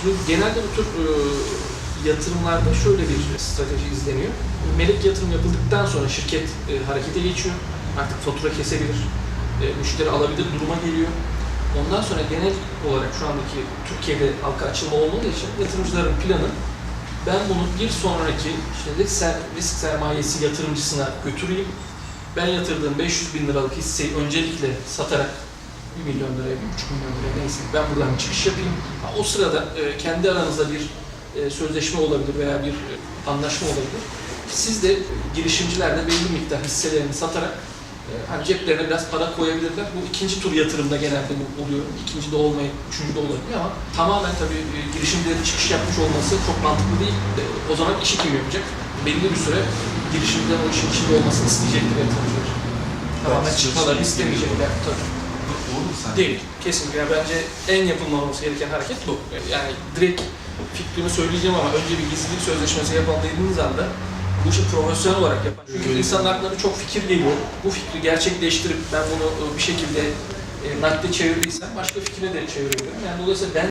Şimdi genelde bu tür e, yatırımlarda şöyle bir strateji izleniyor. Melek yatırım yapıldıktan sonra şirket e, harekete geçiyor. Artık fatura kesebilir, e, müşteri alabilir duruma geliyor. Ondan sonra genel olarak şu andaki Türkiye'de halka açılma olmadığı için yatırımcıların planı ben bunu bir sonraki işte risk, ser- risk sermayesi yatırımcısına götüreyim. Ben yatırdığım 500 bin liralık hisseyi öncelikle satarak 1 milyon liraya, 1,5 milyon liraya neyse ben buradan çıkış yapayım. Ha, O sırada e, kendi aranızda bir e, sözleşme olabilir veya bir e, anlaşma olabilir. Siz de girişimcilerle belli miktar hisselerini satarak e, hani ceplerine biraz para koyabilirler. Bu ikinci tur yatırımda genelde bu oluyor. İkinci de olmayı, üçüncü de olabilir ama tamamen tabii e, girişimcilerin çıkış yapmış olması çok mantıklı değil. E, O zaman işi kim yapacak? Belli bir süre girişimcilerin o işin içinde olmasını isteyecektir yatırımcılar. Tamamen çıkmalarını istemeyecekler. Tabii. Doğru mu sen? Değil. Kesinlikle. Yani bence en yapılmaması gereken hareket bu. Yani direkt fikrini söyleyeceğim ama önce bir gizlilik sözleşmesi yapalım dediğiniz anda bu işi profesyonel olarak yapan. Çünkü Öyle. insanın aklına birçok fikir geliyor. Bu fikri gerçekleştirip ben bunu bir şekilde e, nakde çevirdiysem başka fikre de çevirebilirim. Yani dolayısıyla ben